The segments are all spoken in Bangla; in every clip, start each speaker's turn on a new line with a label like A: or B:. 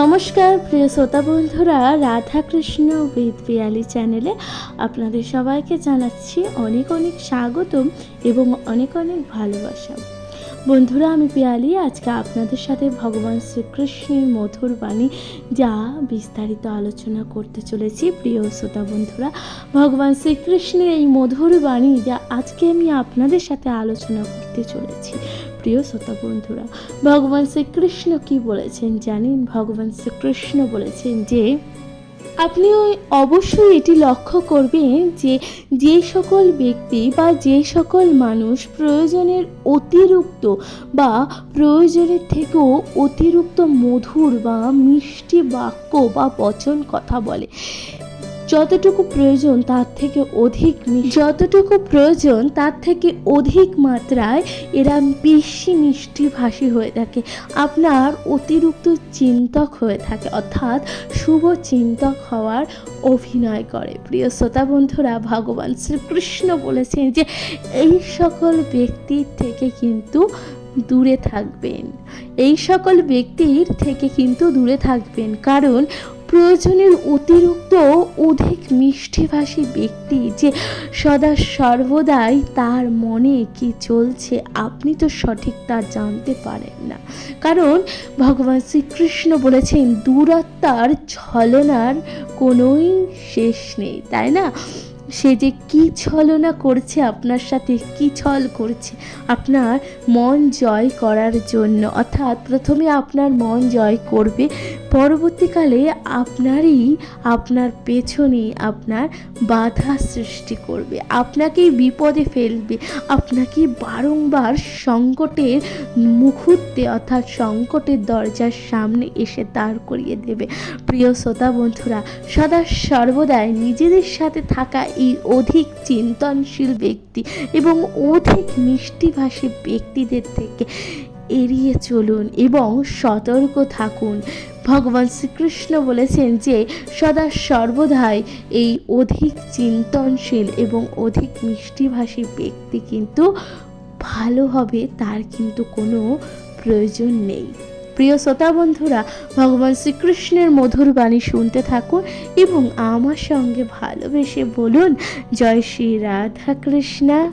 A: নমস্কার, প্রিয় শ্রোতা বন্ধুরা, রাধাকৃষ্ণ বেদ পিয়ালি চ্যানেলে আপনাদের সবাইকে জানাচ্ছি অনেক অনেক স্বাগতম এবং অনেক অনেক ভালোবাসা। বন্ধুরা, আমি পিয়ালি, আজকে আপনাদের সাথে ভগবান শ্রীকৃষ্ণের মধুর বাণী যা বিস্তারিত আলোচনা করতে চলেছি। প্রিয় শ্রোতা বন্ধুরা, ভগবান শ্রীকৃষ্ণের এই মধুর বাণী যা আজকে আমি আপনাদের সাথে আলোচনা করতে চলেছি। প্রিয় শ্রোতা বন্ধুরা, ভগবান শ্রীকৃষ্ণ কি বলেছেন জানেন? ভগবান শ্রীকৃষ্ণ বলেছেন যে, আপনি অবশ্যই এটি লক্ষ্য করবেন যে যে সকল ব্যক্তি বা যে সকল মানুষ প্রয়োজনের অতিরিক্ত বা প্রয়োজনের থেকেও অতিরিক্ত মধুর বা মিষ্টি বাক্য বা বচন কথা বলে। যতটুকু প্রয়োজন তার থেকে অধিক যতটুকু প্রয়োজন তার থেকে অধিক মাত্রায় এরা বেশি মিষ্টি ভাষী হয়ে থাকে। আপনার অতিরিক্ত চিন্তক হয়ে থাকে, অর্থাৎ শুভ চিন্তক হওয়ার অভিনয় করে। প্রিয় শ্রোতা বন্ধুরা, ভগবান শ্রীকৃষ্ণ বলেছেন যে এই সকল ব্যক্তির থেকে কিন্তু দূরে থাকবেন। এই সকল ব্যক্তির থেকে কিন্তু দূরে থাকবেন। কারণ প্রয়োজনের অতিরিক্ত অধিক মিষ্টিভাষী ব্যক্তি যে সদা সর্বদাই তার মনে কি চলছে, আপনি তো সঠিক তা জানতে পারেন না। কারণ ভগবান শ্রীকৃষ্ণ বলেছেন, দূরত্বার ছলনার কোনোই শেষ নেই, তাই না? সে যে কি ছলনা করছে, আপনার সাথে কি ছল করছে, আপনার মন জয় করার জন্য, অর্থাৎ প্রথমে আপনার মন জয় করবে পরবর্তীকালে আপনারই, আপনার পেছনে আপনার বাধা সৃষ্টি করবে। আপনাকেই বিপদে ফেলবে। আপনাকে বারংবার সংকটের মুহূর্তে অর্থাৎ সংকটের দরজার সামনে এসে দাঁড় করিয়ে দেবে। প্রিয় শ্রোতা বন্ধুরা, সদা সর্বদাই নিজেদের সাথে থাকা এই অধিক চিন্তনশীল ব্যক্তি এবং অধিক মিষ্টিভাষী ব্যক্তিদের থেকে এড়িয়ে চলুন এবং সতর্ক থাকুন। ভগবান শ্রীকৃষ্ণ বলেছেন যে, সদা সর্বদাই এই অধিক চিন্তনশীল এবং অধিক মিষ্টিভাষী ব্যক্তি কিন্তু ভালো হবে, তার কিন্তু কোনো প্রয়োজন নেই। প্রিয় শ্রোতা বন্ধুরা, ভগবান শ্রীকৃষ্ণের মধুর বাণী শুনতে থাকুন এবং আমার সঙ্গে ভালোবেসে বলুন, জয় শ্রী রাধা কৃষ্ণা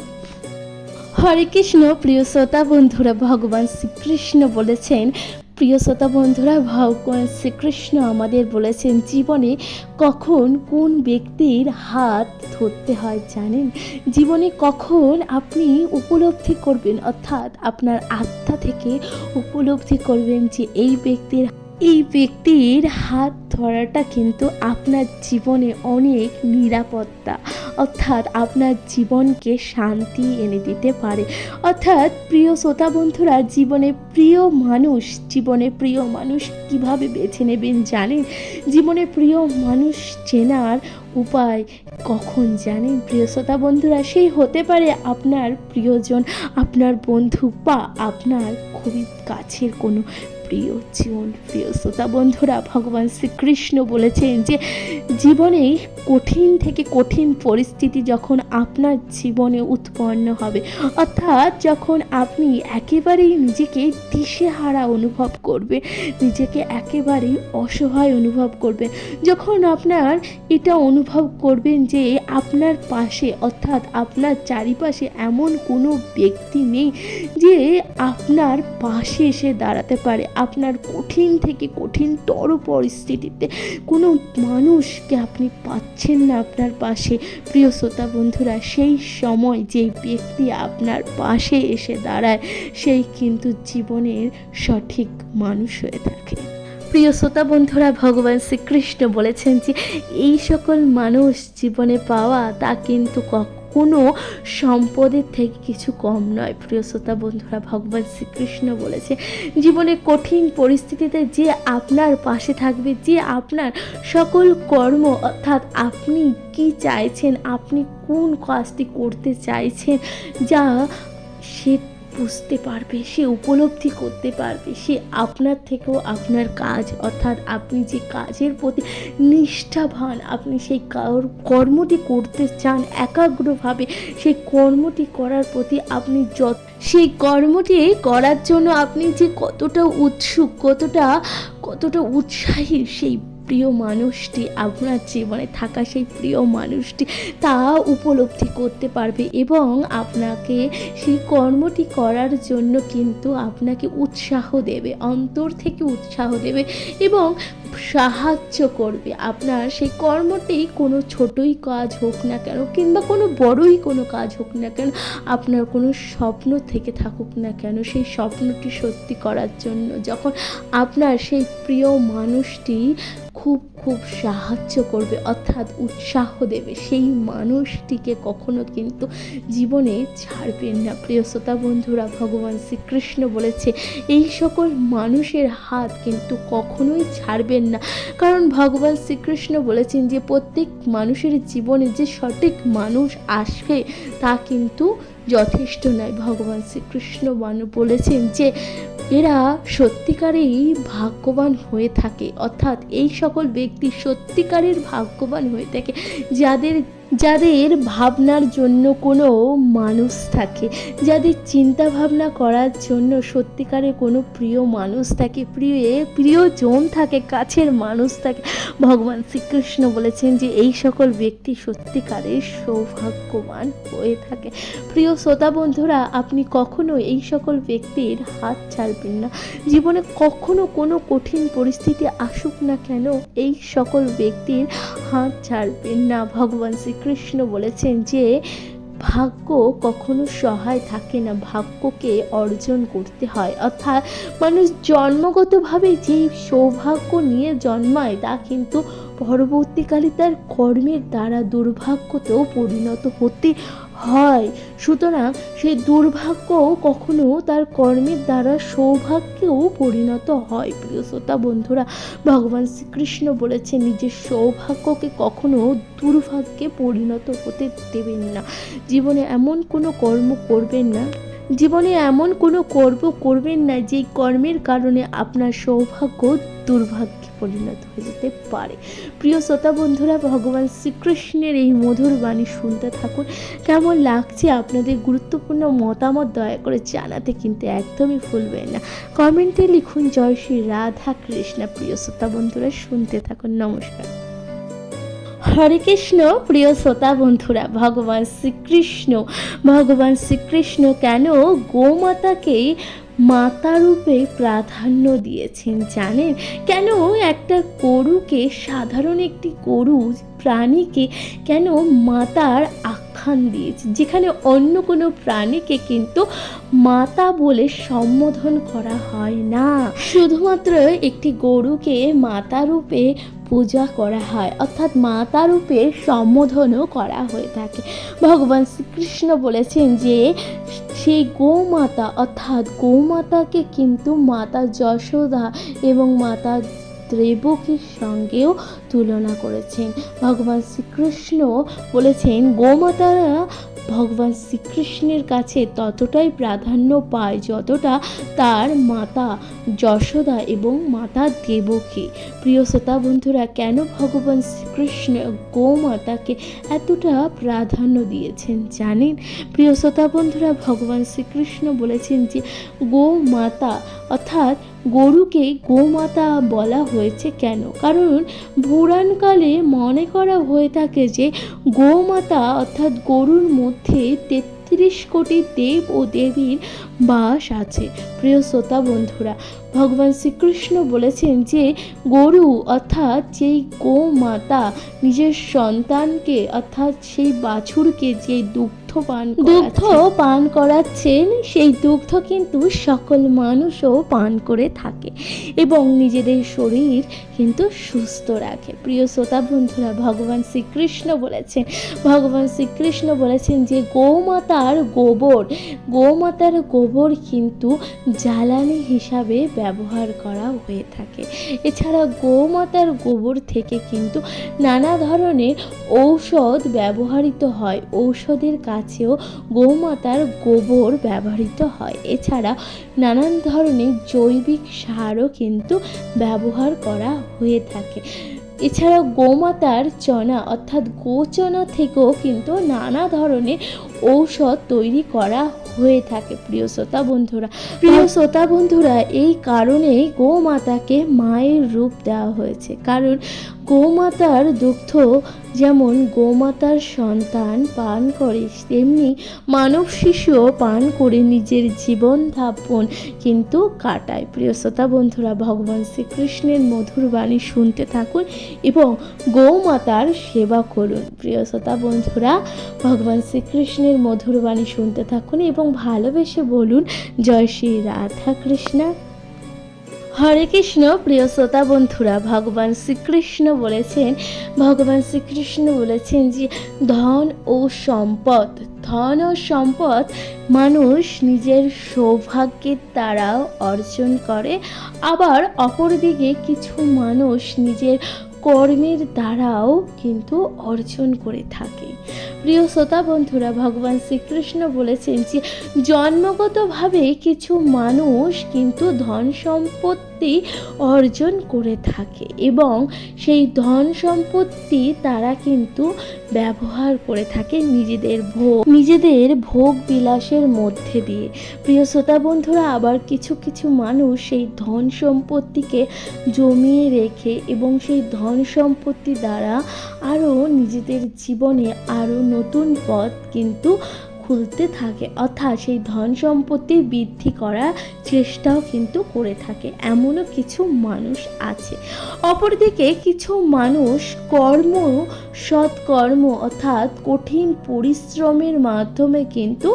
A: হরে কৃষ্ণ, প্রিয় শ্রোতা বন্ধুরা, ভগবান শ্রীকৃষ্ণ বলেছেন, প্রিয় শ্রোতা বন্ধুরা, ভগবান শ্রীকৃষ্ণ আমাদের বলেছেন, জীবনে কখন কোন ব্যক্তির হাত ধরতে হয় জানেন? জীবনে কখন আপনি উপলব্ধি করবেন? অর্থাৎ আপনার আত্মা থেকে উপলব্ধি করবেন যে এই ব্যক্তির এই ব্যক্তির হাত ধরাটা কিন্তু আপনার জীবনে অনেক নিরাপত্তা। অর্থাৎ আপনার জীবনকে শান্তি এনে দিতে পারে। অর্থাৎ প্রিয় শ্রোতা বন্ধুরা, জীবনে প্রিয় মানুষ, জীবনে প্রিয় মানুষ কীভাবে বেছে নেবেন জানেন? জীবনে প্রিয় মানুষ চেনার উপায় কখন জানেন? প্রিয় শ্রোতা বন্ধুরা, সেই হতে পারে আপনার প্রিয়জন, আপনার বন্ধু বা আপনার খুবই কাছের কোনো প্রিয় জীবন, প্রিয় শ্রোতা বন্ধুরা, ভগবান শ্রীকৃষ্ণ বলেছেন যে জীবনে কঠিন থেকে কঠিন পরিস্থিতি যখন আপনার জীবনে উৎপন্ন হবে, অর্থাৎ যখন আপনি একেবারেই নিজেকে দিশেহারা অনুভব করবে, নিজেকে একেবারেই অসহায় অনুভব করবে, যখন আপনার এটা অনুভব করবেন যে আপনার পাশে, অর্থাৎ আপনার চারিপাশে এমন কোনো ব্যক্তি নেই যে আপনার পাশে এসে দাঁড়াতে পারে। আপনার কঠিন থেকে কঠিনতর পরিস্থিতিতে কোনো মানুষকে আপনি পাচ্ছেন না আপনার পাশে। প্রিয় শ্রোতা বন্ধুরা, সেই সময় যেই ব্যক্তি আপনার পাশে এসে দাঁড়ায় সেই কিন্তু জীবনের সঠিক মানুষ হয়ে থাকে। প্রিয় শ্রোতা বন্ধুরা, ভগবান শ্রীকৃষ্ণ বলেছেন যে, এই সকল মানুষ জীবনে পাওয়া তা কিন্তু কখনো সম্পদের থেকে কিছু কম নয়। প্রিয় শ্রোতা বন্ধুরা, ভগবান শ্রীকৃষ্ণ বলেছে, জীবনে কঠিন পরিস্থিতিতে যে আপনার পাশে থাকবে, যে আপনার সকল কর্ম, অর্থাৎ আপনি কি চাইছেন, আপনি কোন কাজটি করতে চাইছেন, যা সে বুঝতে পারবে, সে উপলব্ধি করতে পারবে, সে আপনার থেকেও আপনার কাজ, অর্থাৎ আপনি যে কাজের প্রতি নিষ্ঠাবান, আপনি সেই কার- কর্মটি করতে চান একাগ্রভাবে, সেই কর্মটি করার প্রতি আপনি যত, সেই কর্মটি করার জন্য আপনি যে কতটা উৎসুক, কতটা কতটা উৎসাহী, সেই প্রিয় মানুষটি, আপনার জীবনে থাকা সেই প্রিয় মানুষটি তা উপলব্ধি করতে পারবে এবং আপনাকে সেই কর্মটি করার জন্য কিন্তু আপনাকে উৎসাহ দেবে, অন্তর থেকে উৎসাহ দেবে এবং সাহায্য করবে। আপনার সেই কর্মটি কোনো ছোটই কাজ হোক না কেন কিংবা কোনো বড়ই কোনো কাজ হোক না কেন, আপনার কোনো স্বপ্ন থেকে থাকুক না কেন সেই স্বপ্নটি সত্যি করার জন্য যখন আপনার সেই প্রিয় মানুষটি খুব খুব সাহায্য করবে, অর্থাৎ উৎসাহ দেবে। সেই মানুষটিকে কখনো কিন্তু জীবনে ছাড়বেন না। প্রিয় শ্রোতা বন্ধুরা, ভগবান শ্রীকৃষ্ণ বলেছে, এই সকল মানুষের হাত কিন্তু কখনোই ছাড়বেন না। কারণ ভগবান শ্রীকৃষ্ণ বলেছেন যে, প্রত্যেক মানুষের জীবনে যে সঠিক মানুষ আসবে, তা কিন্তু যথেষ্ট নয়। ভগবান শ্রীকৃষ্ণ বলেছেন যে এরা সত্যিকারেই ভাগ্যবান হয়ে থাকে। অর্থাৎ এই সকল ব্যক্তি সত্যিকারের ভাগ্যবান হয়ে থাকে যাদের যাদের ভাবনার জন্য কোনো মানুষ থাকে, যাদের চিন্তা ভাবনা করার জন্য সত্যিকারে কোনো প্রিয় মানুষ থাকে, প্রিয়, প্রিয়জন থাকে, কাছের মানুষ থাকে। ভগবান শ্রীকৃষ্ণ বলেছেন যে এই সকল ব্যক্তি সত্যিকারের সৌভাগ্যবান হয়ে থাকে। প্রিয় শ্রোতা বন্ধুরা, আপনি কখনো এই সকল ব্যক্তির হাত ছাড়বেন না। জীবনে কখনো কোনো কঠিন পরিস্থিতি আসুক না কেন, এই সকল ব্যক্তির হাত ছাড়বেন না। ভগবান শ্রীকৃষ্ণ বলেছেন যে, ভাগ্য কখনো সহায় থাকে না, ভাগ্যকে অর্জন করতে হয়। অর্থাৎ মানুষ জন্মগতভাবে যেই সৌভাগ্য নিয়ে জন্মায়, তা কিন্তু পরবর্তীকালে তার কর্মের দ্বারা দুর্ভাগ্যতেও পরিণত হতে হয়। সুতরাং সেই দুর্ভাগ্যও কখনো তার কর্মের দ্বারা সৌভাগ্যেও পরিণত হয়। প্রিয় শ্রোতা বন্ধুরা, ভগবান শ্রীকৃষ্ণ বলেছে নিজের সৌভাগ্যকে কখনো দুর্ভাগ্যে পরিণত হতে দেবেন না। জীবনে এমন কোনো কর্ম করবেন না জীবনে এমন কোনো কর্ম করবেন না যে কর্মের কারণে আপনার সৌভাগ্য দুর্ভাগ্যে পরিণত হয়ে যেতে পারে। প্রিয় শ্রোতা বন্ধুরা, ভগবান শ্রীকৃষ্ণের এই মধুর বাণী শুনতে থাকুন। কেমন লাগছে আপনাদের গুরুত্বপূর্ণ মতামত দয়া করে জানাতে কিন্তু একদমই ভুলবেন না। কমেন্টে লিখুন, জয় শ্রী রাধা কৃষ্ণা প্রিয় শ্রোতা বন্ধুরা, শুনতে থাকুন। নমস্কার। হরে কৃষ্ণ, প্রিয় শ্রোতা বন্ধুরা, ভগবান শ্রীকৃষ্ণ ভগবান শ্রীকৃষ্ণ কেন গোমাতাকে মাতা রূপে প্রাধান্য দিয়েছেন জানেন? কেন একটা গরুকে, সাধারণ একটি গরু, প্রাণীকে কেন মাতার আখ্যান দিয়েছে? যেখানে অন্য কোনো প্রাণীকে কিন্তু মাতা বলে সম্বোধন করা হয় না। শুধুমাত্র একটি গরুকে মাতা রূপে পূজা করা হয়। অর্থাৎ মাতা রূপে সম্বোধনও করা হয়ে থাকে। ভগবান শ্রীকৃষ্ণ বলেছেন যে, সেই গোমাতা, অর্থাৎ গোমাতাকে কিন্তু মাতা যশোদা এবং মাতা দেবকীর সঙ্গেও তুলনা করেছেন। ভগবান শ্রীকৃষ্ণ বলেছেন, গোমাতারা ভগবান শ্রীকৃষ্ণের কাছে ততটাই প্রাধান্য পায় যতটা তার মাতা যশোদা এবং মাতা দেবকী। প্রিয় শ্রোতা বন্ধুরা, কেন ভগবান শ্রীকৃষ্ণ গোমাতাকে এতটা প্রাধান্য দিয়েছেন জানেন? প্রিয় শ্রোতা বন্ধুরা, ভগবান শ্রীকৃষ্ণ বলেছেন যে গোমাতা অর্থাৎ গরুকে গোমাতা বলা হয়েছে কেন? কারণ পুরাণকালে মনে করা হয়ে থাকে যে, গোমাতা অর্থাৎ গরুর মধ্যে তেত্রিশ কোটি দেব ও দেবীর বাস আছে। প্রিয় শ্রোতা বন্ধুরা, ভগবান শ্রীকৃষ্ণ বলেছেন যে, গরু অর্থাৎ যেই গোমাতা নিজের সন্তানকে অর্থাৎ সেই বাছুরকে যে দুগ্ধ পান দুগ্ধ পান করাচ্ছেন সেই দুগ্ধ কিন্তু সকল মানুষও পান করে থাকে এবং নিজেদের শরীর কিন্তু সুস্থ রাখে। প্রিয় শ্রোতা বন্ধুরা, ভগবান শ্রীকৃষ্ণ বলেছেন, ভগবান শ্রীকৃষ্ণ বলেছেন যে গোমাতার গোবর গোমাতার গোবর কিন্তু জ্বালানি হিসাবে ব্যবহার করা হয়ে থাকে। এছাড়া গোমাতার গোবর থেকে কিন্তু নানা ধরনের ঔষধ ব্যবহৃত হয়। ঔষধের কাছেও গোমাতার গোবর ব্যবহৃত হয়। এছাড়া নানান ধরনের জৈবিক সারও কিন্তু ব্যবহার করা হয়ে থাকে। এছাড়াও গোমাতার চনা অর্থাৎ গোচনা থেকেও কিন্তু নানা ধরনের ঔষধ তৈরি করা হয়ে থাকে। প্রিয় শ্রোতা বন্ধুরা প্রিয় শ্রোতা বন্ধুরা এই কারণেই গোমাতাকে মায়ের রূপ দেওয়া হয়েছে। কারণ গোমাতার দুগ্ধ যেমন গোমাতার সন্তান পান করে তেমনি মানব শিশুও পান করে নিজের জীবন ধাপন। কিন্তু কাটায়। প্রিয় শ্রোতা বন্ধুরা, ভগবান শ্রীকৃষ্ণের মধুর বাণী শুনতে থাকুন এবং গোমাতার সেবা করুন। প্রিয় শ্রোতা বন্ধুরা, ভগবান শ্রীকৃষ্ণের মধুর বাণী শুনতে থাকুন এবং ভালোবেসে বলুন, জয় শ্রী রাধা কৃষ্ণা হরে কৃষ্ণ, প্রিয় শ্রোতা বন্ধুরা, ভগবান শ্রীকৃষ্ণ বলেছেন, ভগবান শ্রীকৃষ্ণ বলেছেন যে, ধন ও সম্পদ, ধন ও সম্পদ মানুষ নিজের সৌভাগ্যের দ্বারাও অর্জন করে, আবার অপরদিকে কিছু মানুষ নিজের কর্মের দ্বারাও কিন্তু অর্জন করে থাকে। প্রিয় শ্রোতা বন্ধুরা, ভগবান শ্রীকৃষ্ণ বলেছেন যে, জন্মগতভাবে কিছু মানুষ কিন্তু ধন সম্পত্তি অর্জন করে থাকে এবং সেই ধন সম্পত্তি তারা কিন্তু ব্যবহার করে থাকে নিজেদের ভোগ নিজেদের ভোগ বিলাসের মধ্যে দিয়ে। প্রিয় শ্রোতা বন্ধুরা, আবার কিছু কিছু মানুষ সেই ধন সম্পত্তিকে জমিয়ে রেখে এবং সেই ধন সম্পত্তি দ্বারা আরও নিজেদের জীবনে আরও নতুন পথ কিন্তু খুলতে থাকে। অর্থাৎ সেই ধন সম্পত্তি বৃদ্ধি করার চেষ্টাও কিন্তু করে থাকে। এমনও কিছু মানুষ আছে। অপরদিকে কিছু মানুষ কর্ম, সৎকর্ম অর্থাৎ কঠিন পরিশ্রমের মাধ্যমে কিন্তু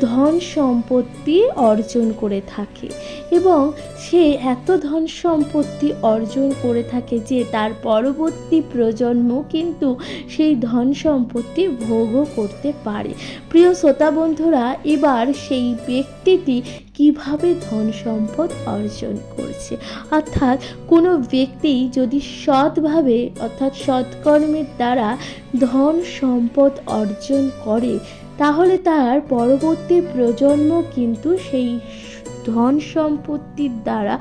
A: ধন সম্পত্তি অর্জন করে থাকে। এবং সে এত ধন সম্পত্তি অর্জন করে থাকে যে তার পরবর্তী প্রজন্ম কিন্তু সেই ধন সম্পত্তি ভোগও করতে পারে। প্রিয় শ্রোতা বন্ধুরা, এবার সেই ব্যক্তিটি কীভাবে ধন সম্পদ অর্জন করছে? অর্থাৎ কোনো ব্যক্তি যদি সৎভাবে, অর্থাৎ সৎকর্মের দ্বারা ধন সম্পদ অর্জন করে, তাহলে তার পরবর্তী প্রজন্ম কিন্তু সেই ধন সম্পত্তির দ্বারা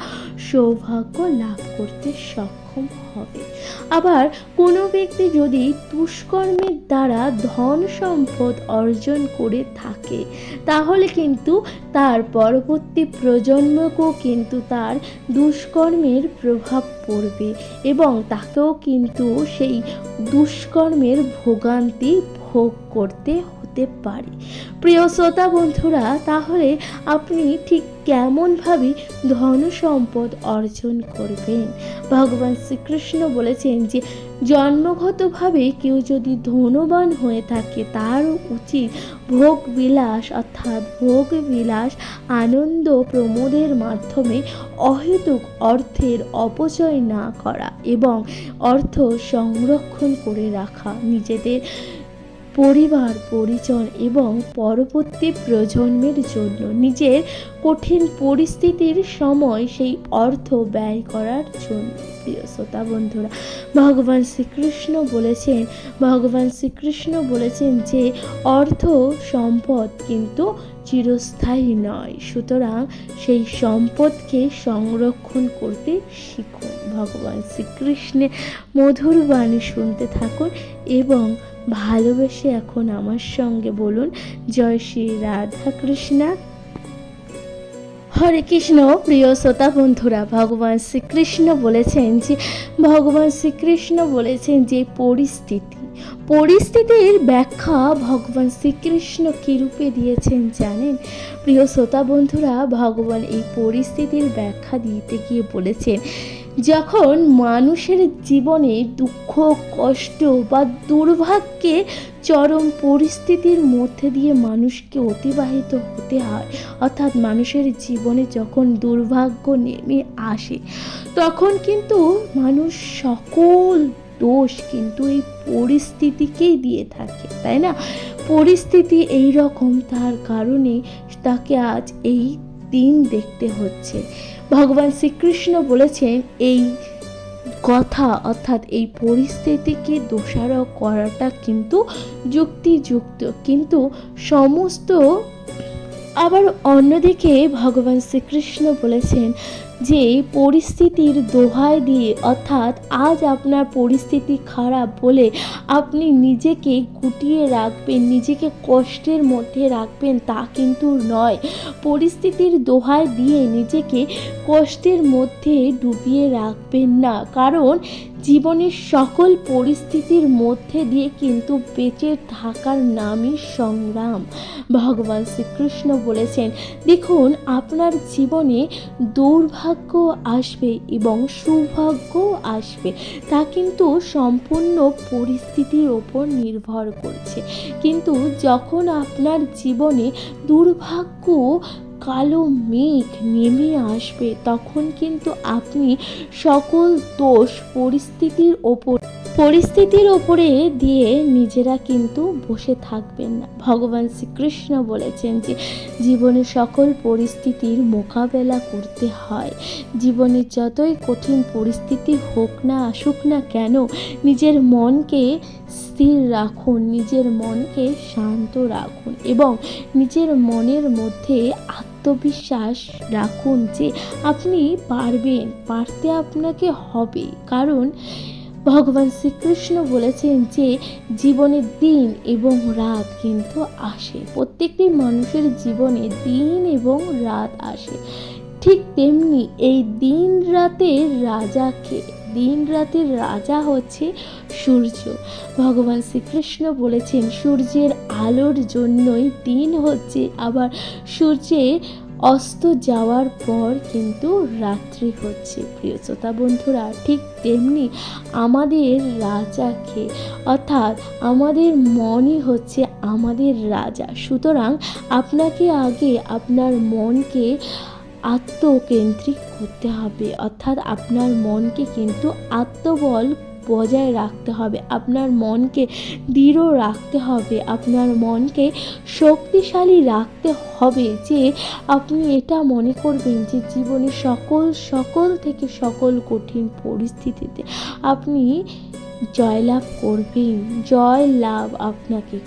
A: সৌভাগ্য লাভ করতে সক্ষম হবে। আবার কোনো ব্যক্তি যদি দুষ্কর্মের দ্বারা ধন সম্পদ অর্জন করে থাকে, তাহলে কিন্তু তার পরবর্তী প্রজন্মকেও কিন্তু তার দুষ্কর্মের প্রভাব পড়বে এবং তাকেও কিন্তু সেই দুষ্কর্মের ভোগান্তি ভোগ করতে হতে পারে। প্রিয় শ্রোতা বন্ধুরা, তাহলে আপনি ঠিক কেমনভাবে ধন সম্পদ অর্জন করবেন? ভগবান শ্রীকৃষ্ণ বলেছেন যে, জন্মগতভাবে কেউ যদি ধনবান হয়ে থাকে, তার উচিত ভোগ বিলাস অর্থাৎ ভোগ বিলাস আনন্দ প্রমোদের মাধ্যমে অহেতুক অর্থের অপচয় না করা এবং অর্থ সংরক্ষণ করে রাখা, নিজেদের পরিবার, পরিজন এবং পরবর্তী প্রজন্মের জন্য নিজের কঠিন পরিস্থিতির সময় সেই অর্থ ব্যয় করার জন্য। প্রিয় শ্রোতা বন্ধুরা, ভগবান শ্রীকৃষ্ণ বলেছেন, ভগবান শ্রীকৃষ্ণ বলেছেন যে অর্থ সম্পদ কিন্তু চিরস্থায়ী নয়। সুতরাং সেই সম্পদকে সংরক্ষণ করতে শিখুন। ভগবান শ্রীকৃষ্ণের মধুর বাণী শুনতে থাকুন এবং ভালোবেসে এখন আমার সঙ্গে বলুন, জয় শ্রী রাধা কৃষ্ণা। হরে কৃষ্ণ, প্রিয় শ্রোতা বন্ধুরা, ভগবান শ্রীকৃষ্ণ বলেছেন যে, ভগবান শ্রীকৃষ্ণ বলেছেন যে, পরিস্থিতি। পরিস্থিতির ব্যাখ্যা ভগবান শ্রীকৃষ্ণ কী রূপে দিয়েছেন জানেন? প্রিয় শ্রোতা বন্ধুরা, ভগবান এই পরিস্থিতির ব্যাখ্যা দিতে গিয়ে বলেছেন যখন মানুষের জীবনে দুঃখ, কষ্ট বা দুর্ভাগ্যে চরম পরিস্থিতির মধ্যে দিয়ে মানুষকে অতিবাহিত হতে হয়, অর্থাৎ মানুষের জীবনে যখন দুর্ভাগ্য নেমে আসে, তখন কিন্তু মানুষ সকল দোষ কিন্তু এই পরিস্থিতিকেই দিয়ে থাকে, তাই না? পরিস্থিতি এই রকম তার কারণে তাকে আজ এই দিন দেখতে হচ্ছে। ভগবান শ্রীকৃষ্ণ বলেছেন, এই কথা অর্থাৎ এই পরিস্থিতিকে দোষারোপ করাটা কিন্তু যুক্তিযুক্ত। কিন্তু সমস্ত আবার অন্যদিকে ভগবান শ্রীকৃষ্ণ বলেছেন যে পরিস্থিতির দোহায় দিয়ে, অর্থাৎ আজ আপনার পরিস্থিতি খারাপ বলে আপনি নিজেকে গুটিয়ে রাখবেন, নিজেকে কষ্টের মধ্যে রাখবেন, তা কিন্তু নয়। পরিস্থিতির দোহায় দিয়ে নিজেকে কষ্টের মধ্যে ডুবিয়ে রাখবেন না। কারণ জীবনের সকল পরিস্থিতির মধ্যে দিয়ে কিন্তু বেঁচে থাকার নামই সংগ্রাম। ভগবান শ্রীকৃষ্ণ বলেছেন, দেখুন, আপনার জীবনে দুর্ভাগ্য আসবে এবং সৌভাগ্য আসবে। তা কিন্তু সম্পূর্ণ পরিস্থিতির ওপর নির্ভর করছে। কিন্তু যখন আপনার জীবনে দুর্ভাগ্য কালো মেঘ নেমে আসবে, তখন কিন্তু আপনি সকল দোষ পরিস্থিতির ওপর, পরিস্থিতির ওপরে দিয়ে নিজেরা কিন্তু বসে থাকবেন না। ভগবান শ্রীকৃষ্ণ বলেছেন যে, জীবনে সকল পরিস্থিতির মোকাবেলা করতে হয়। জীবনে যতই কঠিন পরিস্থিতি হোক না আসুক না কেন, নিজের মনকে স্থির রাখুন, নিজের মনকে শান্ত রাখুন এবং নিজের মনের মধ্যে আত্মবিশ্বাস রাখুন যে আপনি পারবেন, পারতে আপনাকে হবে। কারণ ভগবান শ্রীকৃষ্ণ বলেছেন যে জীবনে দিন এবং রাত কিন্তু আসে। প্রত্যেকটি মানুষের জীবনে দিন এবং রাত আসে। ঠিক তেমনি এই দিন রাতের রাজাকে দিন রাতের রাজা হচ্ছে সূর্য। ভগবান শ্রীকৃষ্ণ বলেছেন, সূর্যের আলোর জন্যই দিন হচ্ছে, আবার সূর্যের অস্ত যাওয়ার পর কিন্তু রাত্রি হচ্ছে। প্রিয় শ্রোতা বন্ধুরা, ঠিক তেমনি আমাদের রাজাকে, অর্থাৎ আমাদের মনই হচ্ছে আমাদের রাজা। সুতরাং আপনাকে আগে আপনার মনকে আত্মকেন্দ্রিক করতে হবে। অর্থাৎ আপনার মনকে কিন্তু আত্মবল বজায় রাখতে হবে। আপনার মনকে দৃঢ় রাখতে হবে। আপনার মনকে শক্তিশালী রাখতে হবে যে আপনি এটা মনে করবেন যে জীবনে সকল সকল থেকে সকল কঠিন পরিস্থিতিতে আপনি জয়লাভ করবেন। জয় লাভ আপনাকে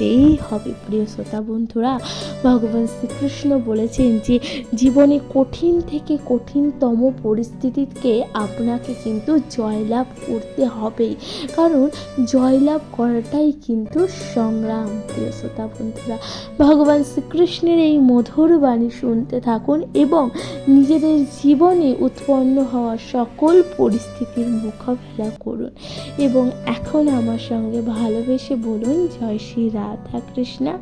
A: করতেই হবে। প্রিয় শ্রোতা বন্ধুরা, ভগবান শ্রীকৃষ্ণ বলেছেন যে, জীবনে কঠিন থেকে কঠিনতম পরিস্থিতিকে আপনাকে কিন্তু জয়লাভ করতে হবেই কারণ জয়লাভ করাটাই কিন্তু সংগ্রাম, প্রিয় শ্রোতা বন্ধুরা। ভগবান শ্রীকৃষ্ণের এই মধুর বাণী শুনতে থাকুন এবং নিজেদের জীবনে উৎপন্ন হওয়া সকল পরিস্থিতির মোকাবেলা করুন। এবং এখন আমার সঙ্গে ভালোবেসে বলুন, জয় শ্রী রাধা কৃষ্ণা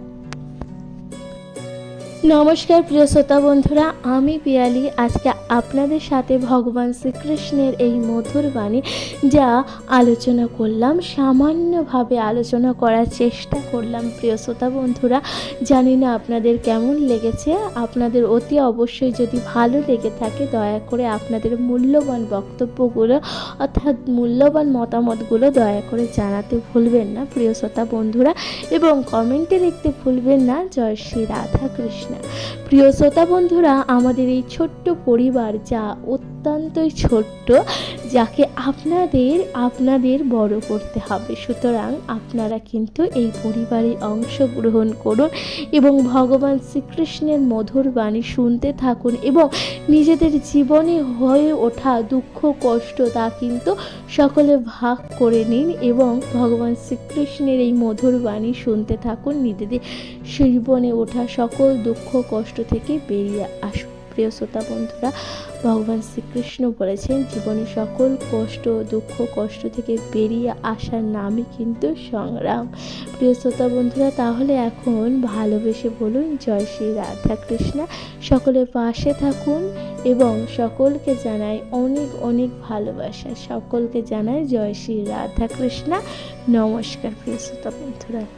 A: নমস্কার প্রিয় শ্রোতা বন্ধুরা, আমি পিয়ালি। আজকে আপনাদের সাথে ভগবান শ্রীকৃষ্ণের এই মধুর বাণী যা আলোচনা করলাম, সামান্যভাবে আলোচনা করার চেষ্টা করলাম। প্রিয় শ্রোতা বন্ধুরা, জানি না আপনাদের কেমন লেগেছে। আপনাদের অতি অবশ্যই যদি ভালো লেগে থাকে, দয়া করে আপনাদের মূল্যবান বক্তব্যগুলো অর্থাৎ মূল্যবান মতামতগুলো দয়া করে জানাতে ভুলবেন না, প্রিয় শ্রোতা বন্ধুরা। এবং কমেন্টে লিখতে ভুলবেন না। জয় শ্রী রাধা কৃষ্ণ প্রিয় শ্রোতা বন্ধুরা আমাদের এই ছোট্ট পরিবার যা অত্যন্তই ছোট্ট যাকে আপনাদের আপনাদের বড় করতে হবে। সুতরাং আপনারা কিন্তু এই পরিবারে অংশগ্রহণ করুন এবং ভগবান শ্রীকৃষ্ণের মধুর বাণী শুনতে থাকুন এবং নিজেদের জীবনে হয়ে ওঠা দুঃখ, কষ্ট তা কিন্তু সকলে ভাগ করে নিন এবং ভগবান শ্রীকৃষ্ণের এই মধুর বাণী শুনতে থাকুন। নিজেদের জীবনে ওঠা সকল দুঃখ, কষ্ট থেকে বেরিয়ে আসুন। প্রিয় শ্রোতা বন্ধুরা, ভগবান শ্রীকৃষ্ণ বলেছেন, জীবনে সকল কষ্ট, দুঃখ, কষ্ট থেকে বেরিয়ে আসার নামই কিন্তু সংগ্রাম। প্রিয় শ্রোতা বন্ধুরা, তাহলে এখন ভালোবেসে বলুন, জয় শ্রী রাধা কৃষ্ণা। সকলের পাশে থাকুন এবং সকলকে জানাই অনেক অনেক ভালোবাসা। সকলকে জানাই জয় শ্রী রাধা কৃষ্ণা। নমস্কার প্রিয় শ্রোতা বন্ধুরা।